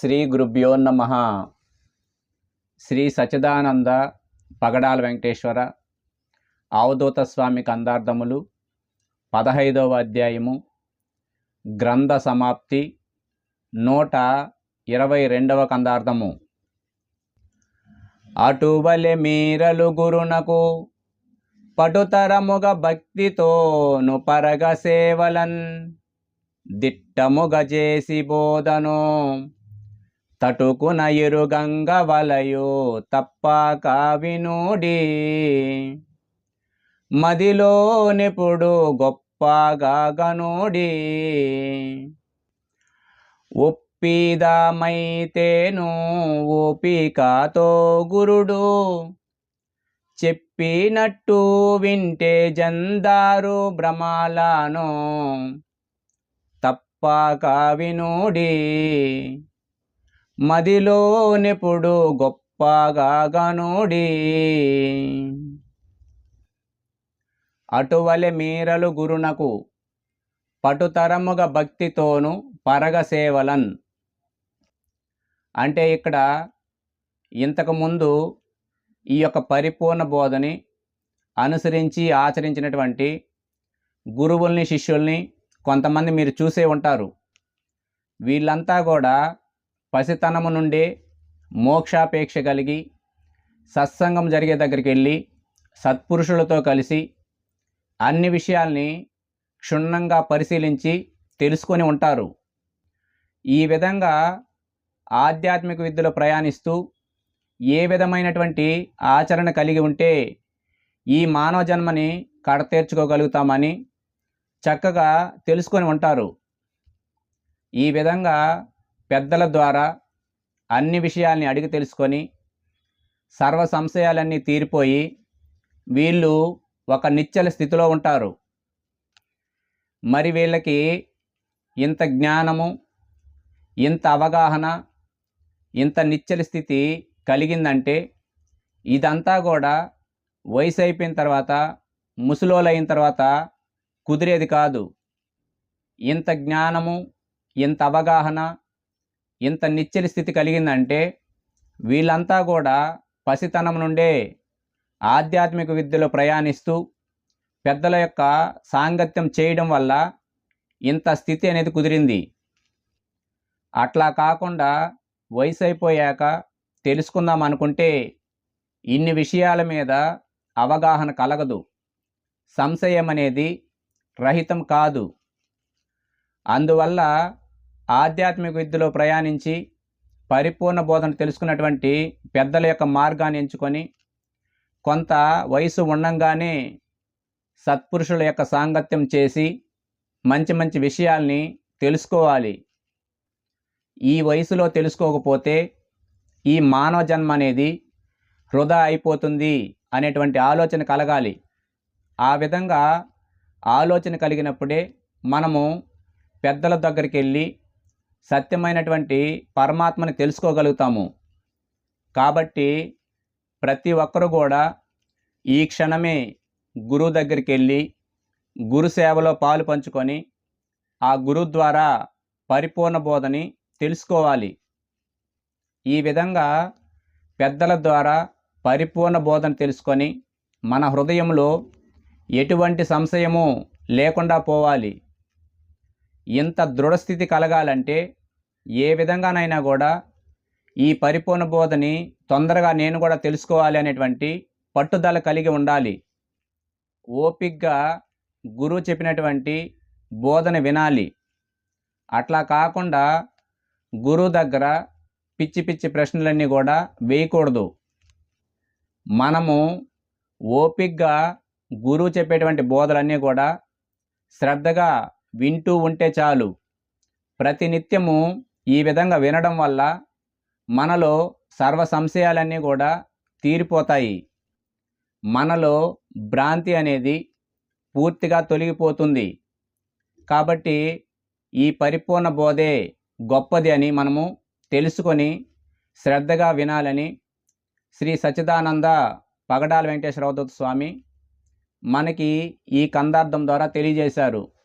శ్రీ గురుభ్యో నమ. శ్రీ సచిదానంద పగడాల వెంకటేశ్వర అవధూత స్వామి కందార్థములు పదహైదవ అధ్యాయము గ్రంథ సమాప్తి నూట ఇరవై రెండవ కందార్థము. అటువలె మీరలు గురునకు పటుతరముగ భక్తితోను పరగ సేవలన్ దిట్టముగ చేసి బోధను. తటుకున ఇరుగంగ వలయో తప్పక వినుడి. మదిలో నిపుడు గొప్పగా గనుడి. ఒప్పిదమైతేను ఓపికతో గురుడు. చెప్పినట్టు వింటే జందారు భ్రమాలను తప్పక వినుడి. మదిలో గొప్పగా గనుడి. అటువలె మీరలు గురునకు పటుతరముగ భక్తితోను పరగ సేవలన్. అంటే ఇక్కడ ఇంతకుముందు ఈ యొక్క పరిపూర్ణ బోధని అనుసరించి ఆచరించినటువంటి గురువుల్ని శిష్యుల్ని కొంతమంది మీరు చూసే ఉంటారు. వీళ్ళంతా కూడా పసితనము నుండి మోక్షాపేక్ష కలిగి సత్సంగం జరిగే దగ్గరికి వెళ్ళి సత్పురుషులతో కలిసి అన్ని విషయాల్ని క్షుణ్ణంగా పరిశీలించి తెలుసుకొని ఉంటారు. ఈ విధంగా ఆధ్యాత్మిక విద్యలో ప్రయాణిస్తూ ఏ విధమైనటువంటి ఆచరణ కలిగి ఉంటే ఈ మానవ జన్మని కడతీర్చుకోగలుగుతామని చక్కగా తెలుసుకొని ఉంటారు. ఈ విధంగా పెద్దల ద్వారా అన్ని విషయాల్ని అడిగి తెలుసుకొని సర్వ సంశయాలన్నీ తీరిపోయి వీళ్ళు ఒక నిచ్చల స్థితిలో ఉంటారు. మరి వీళ్ళకి ఇంత జ్ఞానము ఇంత అవగాహన ఇంత నిచ్చల స్థితి కలిగిందంటే ఇదంతా కూడా వయసు అయిపోయిన తర్వాత ముసలోలైన తర్వాత కుదిరేది కాదు. ఇంత జ్ఞానము ఇంత అవగాహన ఇంత నిచ్చరి స్థితి కలిగిందంటే వీళ్ళంతా కూడా పసితనం నుండే ఆధ్యాత్మిక విద్యలో ప్రయాణిస్తూ పెద్దల యొక్క సాంగత్యం చేయడం వల్ల ఇంత స్థితి అనేది కుదిరింది. అట్లా కాకుండా వయసు అయిపోయాక తెలుసుకుందాం అనుకుంటే ఇన్ని విషయాల మీద అవగాహన కలగదు. సంశయం అనేది రహితం కాదు. అందువల్ల ఆధ్యాత్మిక విద్యలో ప్రయాణించి పరిపూర్ణ బోధన తెలుసుకున్నటువంటి పెద్దల యొక్క మార్గాన్ని ఎంచుకొని కొంత వయసు ఉండంగానే సత్పురుషుల యొక్క సాంగత్యం చేసి మంచి మంచి విషయాల్ని తెలుసుకోవాలి. ఈ వయసులో తెలుసుకోకపోతే ఈ మానవ జన్మ అనేది వృధా అయిపోతుంది అనేటువంటి ఆలోచన కలగాలి. ఆ విధంగా ఆలోచన కలిగినప్పుడే మనము పెద్దల దగ్గరికి వెళ్ళి సత్యమైనటువంటి పరమాత్మని తెలుసుకోగలుగుతాము. కాబట్టి ప్రతి ఒక్కరు కూడా ఈ క్షణమే గురువు దగ్గరికి వెళ్ళి గురు సేవలో పాలు పంచుకొని ఆ గురువు ద్వారా పరిపూర్ణ బోధని తెలుసుకోవాలి. ఈ విధంగా పెద్దల ద్వారా పరిపూర్ణ బోధన తెలుసుకొని మన హృదయంలో ఎటువంటి సంశయము లేకుండా పోవాలి. ఇంత దృఢస్థితి కలగాలంటే ఏ విధంగానైనా కూడా ఈ పరిపూర్ణ బోధని తొందరగా నేను కూడా తెలుసుకోవాలి అనేటువంటి పట్టుదల కలిగి ఉండాలి. ఓపిగ్గా గురువు చెప్పినటువంటి బోధన వినాలి. అట్లా కాకుండా గురువు దగ్గర పిచ్చి పిచ్చి ప్రశ్నలన్నీ కూడా వేయకూడదు. మనము ఓపిగ్గా గురువు చెప్పేటువంటి బోధలన్నీ కూడా శ్రద్ధగా వింటూ ఉంటే చాలు. ప్రతినిత్యము ఈ విధంగా వినడం వల్ల మనలో సర్వ సంశయాలన్నీ కూడా తీరిపోతాయి. మనలో భ్రాంతి అనేది పూర్తిగా తొలగిపోతుంది. కాబట్టి ఈ పరిపూర్ణ బోధే గొప్పది అని మనము తెలుసుకొని శ్రద్ధగా వినాలని శ్రీ సచ్చిదానంద పగడాల వెంకటేశ్వరరావు స్వామి మనకి ఈ కందార్థం ద్వారా తెలియజేశారు.